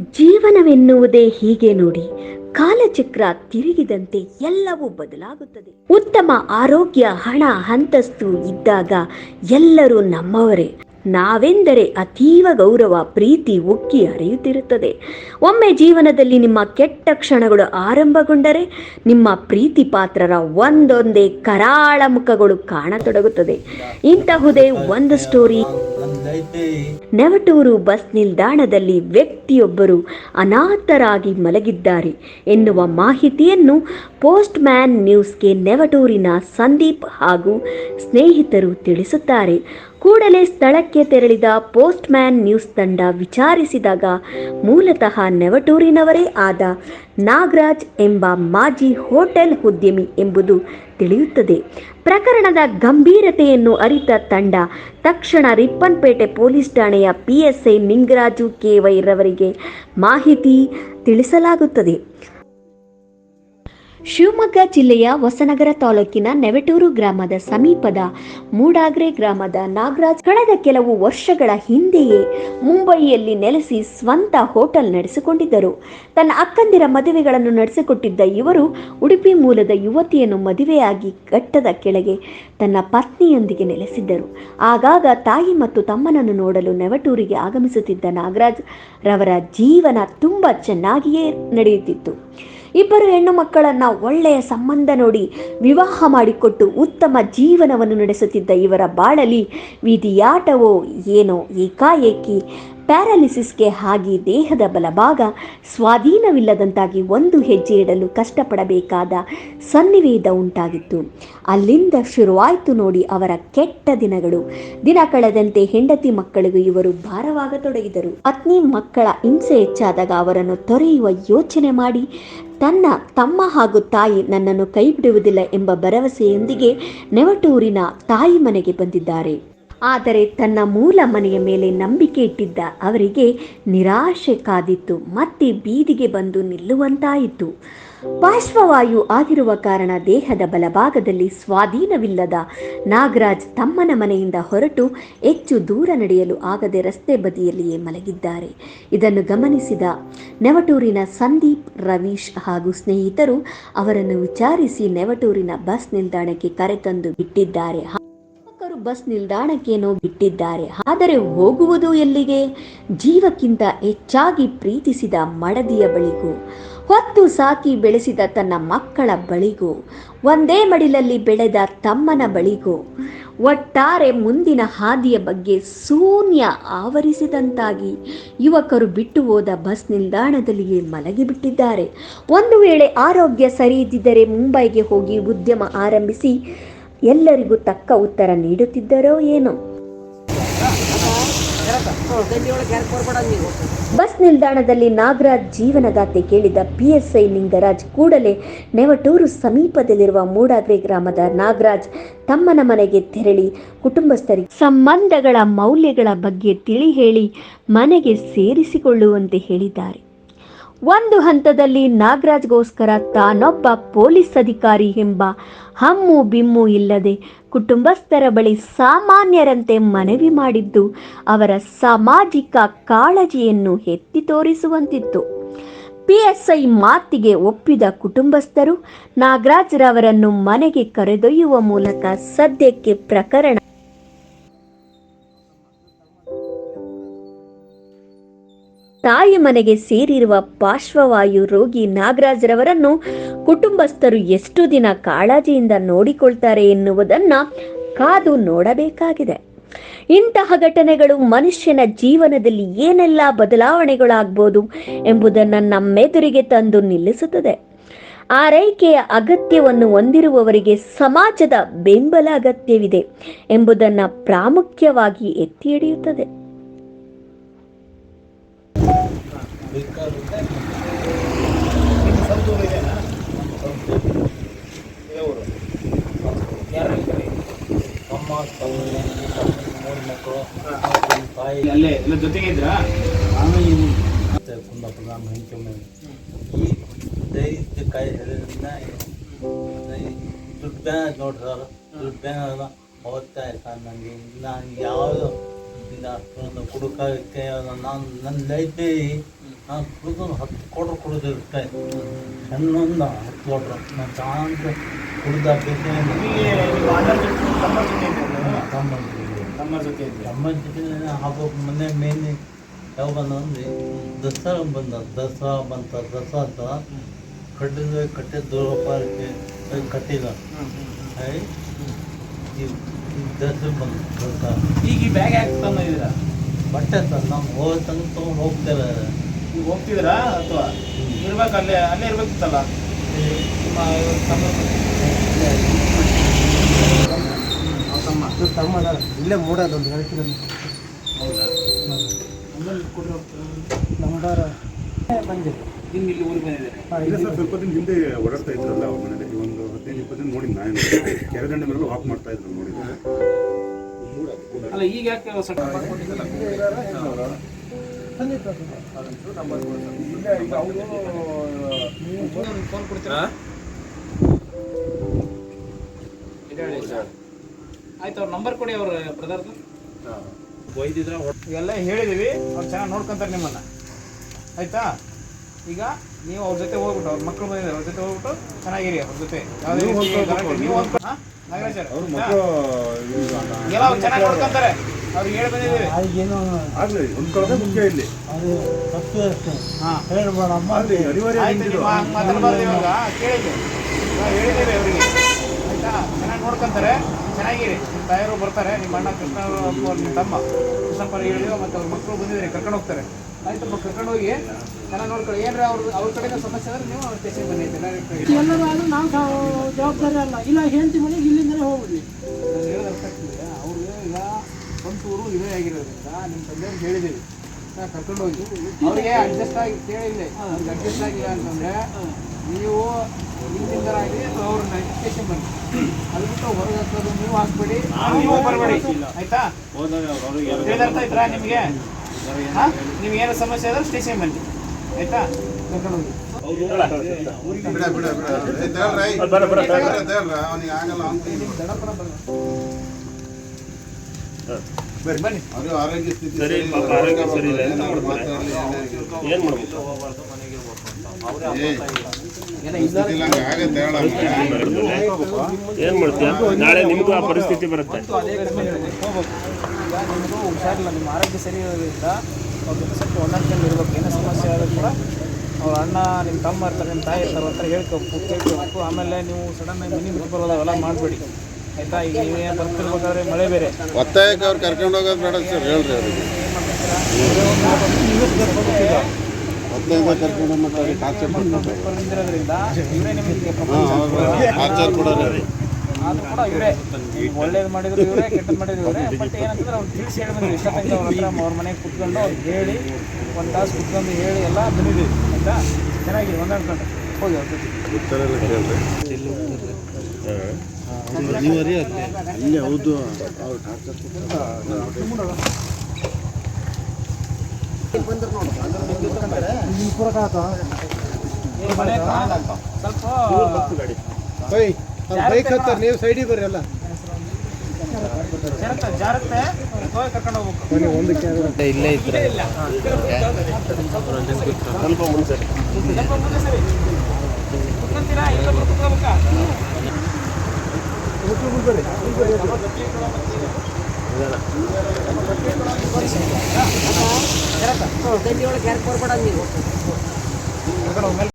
ಜೀವನವೆನ್ನುವುದೇ ಹೀಗೆ ನೋಡಿ ಕಾಲಚಕ್ರ ತಿರುಗಿದಂತೆ ಎಲ್ಲವೂ ಬದಲಾಗುತ್ತದೆ. ಉತ್ತಮ ಆರೋಗ್ಯ ಹಣ ಅಂತಸ್ತು ಇದ್ದಾಗ ಎಲ್ಲರೂ ನಮ್ಮವರೇ. ನಾವೆಂದರೆ ಅತೀವ ಗೌರವ, ಪ್ರೀತಿ ಉಕ್ಕಿ ಹರಿಯುತ್ತಿರುತ್ತದೆ ಒಮ್ಮೆ ಜೀವನದಲ್ಲಿ ನಿಮ್ಮ ಕೆಟ್ಟ ಕ್ಷಣಗಳು ಆರಂಭಗೊಂಡರೆ ನಿಮ್ಮ ಪ್ರೀತಿ ಪಾತ್ರರ ಒಂದೊಂದೇ ಕರಾಳ ಮುಖಗಳು ಕಾಣತೊಡಗುತ್ತದೆ. ಇಂತಹುದೇ ಒಂದು ಸ್ಟೋರಿ ನೆವಟೂರು ಬಸ್ ನಿಲ್ದಾಣದಲ್ಲಿ ವ್ಯಕ್ತಿಯೊಬ್ಬರು ಅನಾಥರಾಗಿ ಮಲಗಿದ್ದಾರೆ ಎನ್ನುವ ಮಾಹಿತಿಯನ್ನು ಪೋಸ್ಟ್ ಮ್ಯಾನ್ ನ್ಯೂಸ್ಗೆ ನೆವಟೂರಿನ ಸಂದೀಪ್ ಹಾಗೂ ಸ್ನೇಹಿತರು ತಿಳಿಸುತ್ತಾರೆ. ಕೂಡಲೇ ಸ್ಥಳಕ್ಕೆ ತೆರಳಿದ ಪೋಸ್ಟ್ ಮ್ಯಾನ್ ನ್ಯೂಸ್ ತಂಡ ವಿಚಾರಿಸಿದಾಗ ಮೂಲತಃ ನೆವಟೂರಿನವರೇ ಆದ ನಾಗರಾಜ್ ಎಂಬ ಮಾಜಿ ಹೋಟೆಲ್ ಉದ್ಯಮಿ ಎಂಬುದು ತಿಳಿಯುತ್ತದೆ. ಪ್ರಕರಣದ ಗಂಭೀರತೆಯನ್ನು ಅರಿತ ತಂಡ ತಕ್ಷಣ ರಿಪ್ಪನ್ಪೇಟೆ ಪೊಲೀಸ್ ಠಾಣೆಯ ಪಿಎಸ್ಐ ನಿಂಗರಾಜು ಕೆ ವೈರವರಿಗೆ ಮಾಹಿತಿ ತಿಳಿಸಲಾಗುತ್ತದೆ. ಶಿವಮೊಗ್ಗ ಜಿಲ್ಲೆಯ ಹೊಸನಗರ ತಾಲೂಕಿನ ನೆವೆಟೂರು ಗ್ರಾಮದ ಸಮೀಪದ ಮೂಡಾಗ್ರೆ ಗ್ರಾಮದ ನಾಗರಾಜ್ ಕಳೆದ ಕೆಲವು ವರ್ಷಗಳ ಹಿಂದೆಯೇ ಮುಂಬಯಿಯಲ್ಲಿ ನೆಲೆಸಿ ಸ್ವಂತ ಹೋಟೆಲ್ ನಡೆಸಿಕೊಂಡಿದ್ದರು. ತನ್ನ ಅಕ್ಕಂದಿರ ಮದುವೆಗಳನ್ನು ನಡೆಸಿಕೊಟ್ಟಿದ್ದ ಇವರು ಉಡುಪಿ ಮೂಲದ ಯುವತಿಯನ್ನು ಮದುವೆಯಾಗಿ ಘಟ್ಟದ ಕೆಳಗೆ ತನ್ನ ಪತ್ನಿಯೊಂದಿಗೆ ನೆಲೆಸಿದ್ದರು. ಆಗಾಗ ತಾಯಿ ಮತ್ತು ತಮ್ಮನನ್ನು ನೋಡಲು ನೆವಟೂರಿಗೆ ಆಗಮಿಸುತ್ತಿದ್ದ ನಾಗರಾಜ್ ರವರ ಜೀವನ ತುಂಬ ಚೆನ್ನಾಗಿಯೇ ನಡೆಯುತ್ತಿತ್ತು. ಇಬ್ಬರು ಹೆಣ್ಣು ಮಕ್ಕಳನ್ನು ಒಳ್ಳೆಯ ಸಂಬಂಧ ನೋಡಿ ವಿವಾಹ ಮಾಡಿಕೊಟ್ಟು ಉತ್ತಮ ಜೀವನವನ್ನು ನಡೆಸುತ್ತಿದ್ದ ಇವರ ಬಾಳಲಿ ವಿಧಿಯಾಟವೋ ಏನೋ ಏಕಾಏಕಿ ಪ್ಯಾರಾಲಿಸಿಸ್ಗೆ ಹಾಗೆ ದೇಹದ ಬಲಭಾಗ ಸ್ವಾಧೀನವಿಲ್ಲದಂತಾಗಿ ಒಂದು ಹೆಜ್ಜೆ ಇಡಲು ಕಷ್ಟಪಡಬೇಕಾದ ಸನ್ನಿವೇದ ಉಂಟಾಗಿತ್ತು. ಅಲ್ಲಿಂದ ಶುರುವಾಯಿತು ನೋಡಿ ಅವರ ಕೆಟ್ಟ ದಿನಗಳು. ದಿನ ಕಳೆದಂತೆ ಹೆಂಡತಿ ಮಕ್ಕಳಿಗೂ ಇವರು ಭಾರವಾಗತೊಡಗಿದರು. ಪತ್ನಿ ಮಕ್ಕಳ ಹಿಂಸೆ ಹೆಚ್ಚಾದಾಗ ಅವರನ್ನು ತೊರೆಯುವ ಯೋಚನೆ ಮಾಡಿ, ತನ್ನ ತಮ್ಮ ಹಾಗೂ ತಾಯಿ ನನ್ನನ್ನು ಕೈ ಬಿಡುವುದಿಲ್ಲ ಎಂಬ ಭರವಸೆಯೊಂದಿಗೆ ನೆವಟೂರಿನ ತಾಯಿ ಮನೆಗೆ ಬಂದಿದ್ದಾರೆ. ಆದರೆ ತನ್ನ ಮೂಲ ಮನೆಯ ಮೇಲೆ ನಂಬಿಕೆ ಇಟ್ಟಿದ್ದ ಅವರಿಗೆ ನಿರಾಶೆ ಕಾದಿತ್ತು, ಮತ್ತೆ ಬೀದಿಗೆ ಬಂದು ನಿಲ್ಲುವಂತಾಯಿತು. ಪಾರ್ಶ್ವವಾಯು ಆಗಿರುವ ಕಾರಣ ದೇಹದ ಬಲಭಾಗದಲ್ಲಿ ಸ್ವಾಧೀನವಿಲ್ಲದ ನಾಗರಾಜ್ ತಮ್ಮನ ಮನೆಯಿಂದ ಹೊರಟು ಹೆಚ್ಚು ದೂರ ನಡೆಯಲು ಆಗದೆ ರಸ್ತೆ ಬದಿಯಲ್ಲಿಯೇ ಮಲಗಿದ್ದಾರೆ. ಇದನ್ನು ಗಮನಿಸಿದ ನೆವಟೂರಿನ ಸಂದೀಪ್, ರವೀಶ್ ಹಾಗೂ ಸ್ನೇಹಿತರು ಅವರನ್ನು ವಿಚಾರಿಸಿ ನೆವಟೂರಿನ ಬಸ್ ನಿಲ್ದಾಣಕ್ಕೆ ಕರೆತಂದು ಬಿಟ್ಟಿದ್ದಾರೆ. ಬಸ್ ನಿಲ್ದಾಣಕ್ಕೇನೋ ಬಿಟ್ಟಿದ್ದಾರೆ. ಆದರೆ ಹೋಗುವುದು ಎಲ್ಲಿಗೆ? ಜೀವಕ್ಕಿಂತ ಹೆಚ್ಚಾಗಿ ಪ್ರೀತಿಸಿದ ಮಡದಿಯ ಬಳಿಗೂ, ಹೊತ್ತು ಸಾಕಿ ಬೆಳೆಸಿದ ತನ್ನ ಮಕ್ಕಳ ಬಳಿಗೂ, ಒಂದೇ ಮಡಿಲಲ್ಲಿ ಬೆಳೆದ ತಮ್ಮನ ಬಳಿಗೂ, ಒಟ್ಟಾರೆ ಮುಂದಿನ ಹಾದಿಯ ಬಗ್ಗೆ ಶೂನ್ಯ ಆವರಿಸಿದಂತಾಗಿ ಯುವಕರು ಬಿಟ್ಟು ಹೋದ ಬಸ್ ನಿಲ್ದಾಣದಲ್ಲಿಯೇ ಮಲಗಿಬಿಟ್ಟಿದ್ದಾರೆ. ಒಂದು ವೇಳೆ ಆರೋಗ್ಯ ಸರಿಯಿದ್ದರೆ ಮುಂಬೈಗೆ ಹೋಗಿ ಉದ್ಯಮ ಆರಂಭಿಸಿ ಎಲ್ಲರಿಗೂ ತಕ್ಕ ಉತ್ತರ ನೀಡುತ್ತಿದ್ದರೋ ಏನೋ. ಬಸ್ ನಿಲ್ದಾಣದಲ್ಲಿ ನಾಗರಾಜ್ ಜೀವನಗಾಥೆ ಕೇಳಿದ ಪಿಎಸ್ಐ ಲಿಂಗರಾಜ್ ಕೂಡಲೇ ನೆವಟೂರು ಸಮೀಪದಲ್ಲಿರುವ ಮೂಡಾಗ್ರೆ ಗ್ರಾಮದ ನಾಗರಾಜ್ ತಮ್ಮನ ಮನೆಗೆ ತೆರಳಿ ಕುಟುಂಬಸ್ಥರಿಗೆ ಸಂಬಂಧಗಳ ಮೌಲ್ಯಗಳ ಬಗ್ಗೆ ತಿಳಿ ಹೇಳಿ ಮನೆಗೆ ಸೇರಿಸಿಕೊಳ್ಳುವಂತೆ ಹೇಳಿದ್ದಾರೆ. ಒಂದು ಹಂತದಲ್ಲಿ ನಾಗರಾಜ್ಗೋಸ್ಕರ ತಾನೊಬ್ಬ ಪೊಲೀಸ್ ಅಧಿಕಾರಿ ಎಂಬ ಹಮ್ಮು ಬಿಮ್ಮು ಇಲ್ಲದೆ ಕುಟುಂಬಸ್ಥರ ಬಳಿ ಸಾಮಾನ್ಯರಂತೆ ಮನವಿ ಮಾಡಿದ್ದು, ಅವರ ಸಾಮಾಜಿಕ ಕಾಳಜಿಯನ್ನು ಎತ್ತಿ ತೋರಿಸುವಂತಿತ್ತು. ಪಿಎಸ್ಐ ಮಾತಿಗೆ ಒಪ್ಪಿದ ಕುಟುಂಬಸ್ಥರು ನಾಗರಾಜ್ರವರನ್ನು ಮನೆಗೆ ಕರೆದೊಯ್ಯುವ ಮೂಲಕ ಸದ್ಯಕ್ಕೆ ಪ್ರಕರಣ ತಾಯಿ ಮನೆಗೆ ಸೇರಿರುವ ಪಾರ್ಶ್ವವಾಯು ರೋಗಿ ನಾಗರಾಜರವರನ್ನು ಕುಟುಂಬಸ್ಥರು ಎಷ್ಟು ದಿನ ಕಾಳಜಿಯಿಂದ ನೋಡಿಕೊಳ್ತಾರೆ ಎನ್ನುವುದನ್ನು ಕಾದು ನೋಡಬೇಕಾಗಿದೆ. ಇಂತಹ ಘಟನೆಗಳು ಮನುಷ್ಯನ ಜೀವನದಲ್ಲಿ ಏನೆಲ್ಲ ಬದಲಾವಣೆಗಳಾಗ್ಬೋದು ಎಂಬುದನ್ನು ನಮ್ಮೆದುರಿಗೆ ತಂದು ನಿಲ್ಲಿಸುತ್ತದೆ. ಆರೈಕೆಯ ಅಗತ್ಯವನ್ನು ಹೊಂದಿರುವವರಿಗೆ ಸಮಾಜದ ಬೆಂಬಲ ಅಗತ್ಯವಿದೆ ಎಂಬುದನ್ನು ಪ್ರಾಮುಖ್ಯವಾಗಿ ಎತ್ತಿ ಹಿಡಿಯುತ್ತದೆ. ಅಮ್ಮ ತಮ್ಮ ಮೂರು ಮಕ್ಕಳು ತಾಯಿ ಅಲ್ಲೇ ಎಲ್ಲ ಜೊತೆಗೆ ಇದ್ರಾ? ಆಮೇಲೆ ಮತ್ತೆ ಕುಂದಾಪುರ ನಮ್ಮ ಹೆಂಚೊಮ್ಮೆ ಈ ಕಾಯಿಲೆಯಿಂದ ದುಡ್ಡು ನೋಡ್ರಿ ಸರ್ ದುಡ್ಡು ಬ್ಯಾಂಕ್ ಅವತ್ತೇ ಆಯ್ತು ನನಗೆ ನಾನು ಯಾವುದು ನಾನು ನನ್ನ ಲೈಫಲ್ಲಿ ನಾನು ಕುಡಿದು ಹತ್ತು ಕೊಡ್ರು ಕುಡಿದಿರುತ್ತೆ ಸಣ್ಣೊಂದು ಹತ್ತು ಕೊಡ್ರು ನಾನು ಶಾಂತ ಕುಡಿದ ತಮ್ಮ ಜೊತೆ ಹಬ್ಬ ಮೊನ್ನೆ ಮೇನ್ ಯಾವ ಬಂದ ಅಂದ್ರೆ ದಸರಾ ಬಂದ ದಸರಾ ಬಂತ ದಸರಾ ಅಂತ ಕಟ್ಟಿದ ಕಟ್ಟಿದ್ದು ಈ ಈ ದಸರಾ ಬಂದ ದಸರಾ. ಈಗ ಈ ಬ್ಯಾಗ್ ತಂದಿದ್ದೀರಾ? ಬಟ್ಟೆ ತಂದು ನಾವು ಹೋದ ತನಕ ತೊಗೊಂಡು ಹೋಗ್ತಾರೆ. ಈಗ ಹೋಗ್ತಿದ್ದೀರಾ? ಅಥವಾ ಇರ್ಬೇಕು ಅಲ್ಲೇ ಅಲ್ಲೇ ಇರ್ಬೇಕಿತ್ತಲ್ಲ? ನಿಮ್ಮ ತಮ್ಮ ತಮ್ಮ ಇಲ್ಲೇ ಮೂಡೋದೊಂದು ಹೇಳ್ತೀನಿ ಹೌದಾ? ಆಮೇಲೆ ಕೊಡಿ ಹೋಗ್ತಾರೆ. ನಂಬರ್ ಬಂದಿದೆ ಹಿಂಗೆ ಇಲ್ಲಿ ಊರಿಗೆ ಬಂದಿದ್ದಾರೆ? ಇಲ್ಲ ಸರ್ ಸ್ವಲ್ಪ ದಿನ ಹಿಂದೆ ಓಡಾಡ್ತಾ ಇದ್ರಲ್ಲ ಅವ್ರ ಮನೇಲಿ. ಒಂದು ಹದಿನೈದು ಇಪ್ಪತ್ತು ದಿನ ನೋಡಿ ನಾನು. ಕೆರೆದಂಡೆ ಮೇಲೆ ವಾಕ್ ಮಾಡ್ತಾ ಇದ್ರು ನೋಡಿದ್ರೆ. ಅಲ್ಲ ಈಗ ಯಾಕೆ ಮಾಡ್ಕೊಂಡಿದ್ದಲ್ಲ ಫೋನ್ ಕೊಡ್ತೀರಾ ಆಯ್ತು ಅವ್ರ ನಂಬರ್ ಕೊಡಿ ಅವ್ರ ಬ್ರದರ್ದು ಒಯ್ದಿದ್ರೆ ಎಲ್ಲ ಹೇಳಿದೀವಿ ಅವ್ರು ಚೆನ್ನಾಗಿ ನೋಡ್ಕೊಂತಾರೆ ನಿಮ್ಮನ್ನ. ಆಯ್ತಾ? ಈಗ ನೀವು ಅವ್ರ ಜೊತೆ ಹೋಗ್ಬಿಟ್ಟು ಅವ್ರ ಮಕ್ಕಳು ಬಂದಿದ್ದಾರೆ ಅವ್ರ ಜೊತೆ ಹೋಗ್ಬಿಟ್ಟು ಚೆನ್ನಾಗಿರಿ ಅವ್ರ ಜೊತೆ. ಯಾವುದೇ ರೀತಿ ಗಲಾಟೆ- ನೀವು? ನಾಗರಾಜ್? ಎಲ್ಲ ಚೆನ್ನಾಗಿ ನೋಡ್ಕೊಂತಾರೆ. ಅವ್ರಿಗೆ ಹೇಳಿ ಬಂದಿದ್ದೀವಿ. ಏನು ಆಗ್ಲಿ ಹೊಂದ್ಕೊಳ್ಳೋದೇ ಮುಖ್ಯ ಇಲ್ಲಿ. ಅದು ತಪ್ಪು ಅಷ್ಟೇ. ಹಾ. ಹೇಳ್ಬೇಡಮ್ಮ ಆಗ್ಲಿ ಅನಿವಾರ್ಯ ಆಯ್ತು. ನಿಮ್ಮ ಹಂಗ್ ಮಾತಾಡ್ಬಾರ್ದು ಇವಾಗ ಕೇಳಿದ್ವಿ ನಾವು ಹೇಳಿದ್ದೇವೆ ಅವರಿಗೆ. ಆಯ್ತಾ? ಚೆನ್ನಾಗಿ ನೋಡ್ಕೊಂತಾರೆ. ಚೆನ್ನಾಗಿರಿ. ನಿಮ್ಮ ತಾಯರು ಬರ್ತಾರೆ. ನಿಮ್ಮ ಅಣ್ಣ ಕೃಷ್ಣ ಅವರು ನಿಮ್ಮ ತಮ್ಮ. ಕೃಷ್ಣಪ್ಪ ಹೇಳಿದ್ರು ಮತ್ತು ಅವ್ರ ಮಕ್ಕಳು ಬಂದಿದ್ದಾರೆ ಕರ್ಕೊಂಡು ಹೋಗ್ತಾರೆ. ಆಯ್ತು ಕರ್ಕೊಂಡು ಹೋಗಿ. ಚೆನ್ನಾಗಿ ನೋಡ್ಕೊಳ್ಳಿ. ಏನ್ರ ಅವ್ರ ಅವ್ರ ಕಡೆಯಿಂದ ಸಮಸ್ಯೆ ಆದರೆ ನೀವು ಬನ್ನಿ ಅಂತ direct ಆಗಿ. ಎಲ್ಲರೂ ಆದ್ರೂ ನಾವು ಜವಾಬ್ದಾರಿ ಅಲ್ಲ. ಇಲ್ಲ ಹೆಂಡತಿ ಮನೆಗೆ ಇಲ್ಲಿಂದಲೇ ಹೋಗ್ಬಿಡ್ಲಿ ನಾನು ಹೇಳೋದು ಅರ್ಥ ಆಗ್ತಿದೆ ಅವ್ರಿಗೆ ಈಗ ಸ್ವಂತ ಊರು ಇದೇ ಆಗಿರೋದ್ರಿಂದ ನಿಮ್ಮ ತಂದೆಯವ್ರಿಗೆ ಹೇಳಿದ್ದೀವಿ. ಹಾ, ಕರ್ಕೊಂಡು ಹೋಗಿ. ಅವ್ರಿಗೆ ಅಡ್ಜಸ್ಟ್ ಆಗಿ ಕೇಳಿಲ್ಲ ಅವ್ರಿಗೆ ಅಡ್ಜಸ್ಟ್ ಆಗಿಲ್ಲ ಅಂತಂದ್ರೆ ನೀವು ನಿಮ್ಮಿಂದರಾಗಿ ಅವ್ರನ್ನ ಸ್ಟೇಷನ್ ಬನ್ನಿ. ಅದು ಬಿಟ್ಟು ಹೊರಗೆ ಹಾಕೋದು ನೀವು ಹಾಕ್ಬೇಡಿ. ನೀವು ಬರಬೇಡಿ. ಆಯ್ತಾ? ತಿಳಿದರ್ಥ ಇದ್ರಾ ನಿಮಗೆ? ಹಾ. ನಿಮ್ಗೆ ಏನು ಸಮಸ್ಯೆ ಆದ್ರೆ ಸ್ಟೇಷನ್ ಬನ್ನಿ. ಆಯ್ತಾ? ಕರ್ಕೊಂಡು ಹೋಗಿ. ಬಿಡ ಬಿಡ ಬಿಡ. ಅವನಿಗೆ ಆಗಲ್ಲ ಅಂತ ನಿಮ್ಮ ದಡಪನ ಬನ್ನಿ ಬನ್ನಿ. ಅವ್ರಿಗೆ ಆರೋಗ್ಯ ಸ್ಥಿತಿ ಸರಿ, ಪಾಪ ಆರೋಗ್ಯ ಸರಿ ಇಲ್ಲ. ಅಂತ ಮಾಡ್ತಾರೆ. ಏನ್ ಮಾಡ್ಬೇಕು? ಏನೋ. ಏನ್ ಮಾಡ್ತೀಯ? ನಾಳೆ ನಿಮ್ಗೂ ಆ ಪರಿಸ್ಥಿತಿ ಬರುತ್ತೆ. ಹುಷಾರಿಲ್ಲ ನಿಮ್ಮ ಆರೋಗ್ಯ ಸರಿ ಇರೋದ್ರಿಂದ ಸ್ವಲ್ಪ ಹೊಂದಾಣಿಕೆಯಲ್ಲಿ ಇರ್ಬೇಕು. ಏನೋ ಸಮಸ್ಯೆ ಆದರೂ ಕೂಡ ಅವ್ರ ಅಣ್ಣ ನಿಮ್ಮ ತಮ್ಮ ಇರ್ತಾರೆ ನಿಮ್ಮ ತಾಯಿ ಇರ್ತಾರೆ ಅಂತ ಹೇಳ್ಕೊಬೇಕು ಕೇಳ್ಕೊಬೇಕು. ಆಮೇಲೆ ನೀವು ಸಡನ್ ಆಗಿ ಮನೆ ಬಿಟ್ಟು ಬರೋದು ಅವೆಲ್ಲ ಮಾಡಬೇಡಿ. ಆಯಿತಾ? ಈಗ ನೀವೇ ಬರ್ತಿರ್ಬೇಕಾದ್ರೆ ಮಳೆ ಬೇರೆ. ಒತ್ತಾಯಕ್ಕೆ ಅವ್ರು ಕರ್ಕೊಂಡು ಹೋಗೋದು ಬೇಡ ಸರ್ ಹೇಳ್ರಿ ಅವ್ರಿಗೆ. ಒತ್ತಾಯಕ್ಕೆ ಕರ್ಕೊಂಡು ಮತ್ತೆ ಅವ್ರಿಗೆ ಟಾರ್ಚರ್ ಬಂದಿರೋದ್ರಿಂದ ಇವರೇ ನಿಮಗೆ ಟಾರ್ಚರ್ ಕೊಡೋರು ಆದರೂ ಕೂಡ ಇವರೇ ಒಳ್ಳೇದು ಮಾಡಿದ್ರು ಇವರೇ ಕೆಟ್ಟದ್ದು ಮಾಡಿದ್ರು ಇವರೇ. ಬಟ್ ಏನಂತಂದ್ರೆ ಅವ್ರು ತಿಳಿಸಿ ಹೇಳಿ ಬಂದ್ರು ಇಷ್ಟ ಅವ್ರ ಹತ್ರ ಅವ್ರ ಮನೆಗೆ ಕುತ್ಕೊಂಡು ಅವ್ರು ಹೇಳಿ ಒಂದು ತಾಸು ಕುತ್ಕೊಂಡು ಹೇಳಿ ಎಲ್ಲ ಬಂದಿದ್ದೀವಿ ಆಯ್ತಾ? ಚೆನ್ನಾಗಿ ಹೊಂದಾಡ್ಕೊಂಡು ಹೋಗಿ ಅವ್ರ ಜೊತೆ. ಕೇಳ್ರಿ ಅಲ್ಲಿ ಹೌದು. ಬೈಕ್ ಹತ್ತಾರೆ ನೀವು ಸೈಡಿಗೆ ಬರ್ರಿ ಅಲ್ಲ ಜಾರತ್ತೆ ಜಾರತ್ತೆ ಹೋಗಿ ಕರ್ಕೊಂಡು ಹೋಗ್ಬೇಕು ಒಂದು ಇಲ್ಲೇ ಇಲ್ಲ ಸ್ವಲ್ಪ ಮುಂಚೆ ಸ್ವಲ್ಪ ಮುಂದೆ ಸರಿ ಕುತ್ಕೊಂತೀರಾ ಇಲ್ಲೊಬ್ರು ಕುತ್ಕೋಬೇಕಾ ಕರ್ಕೊಂಡು ಹೋಗ್ ಮೇಲೆ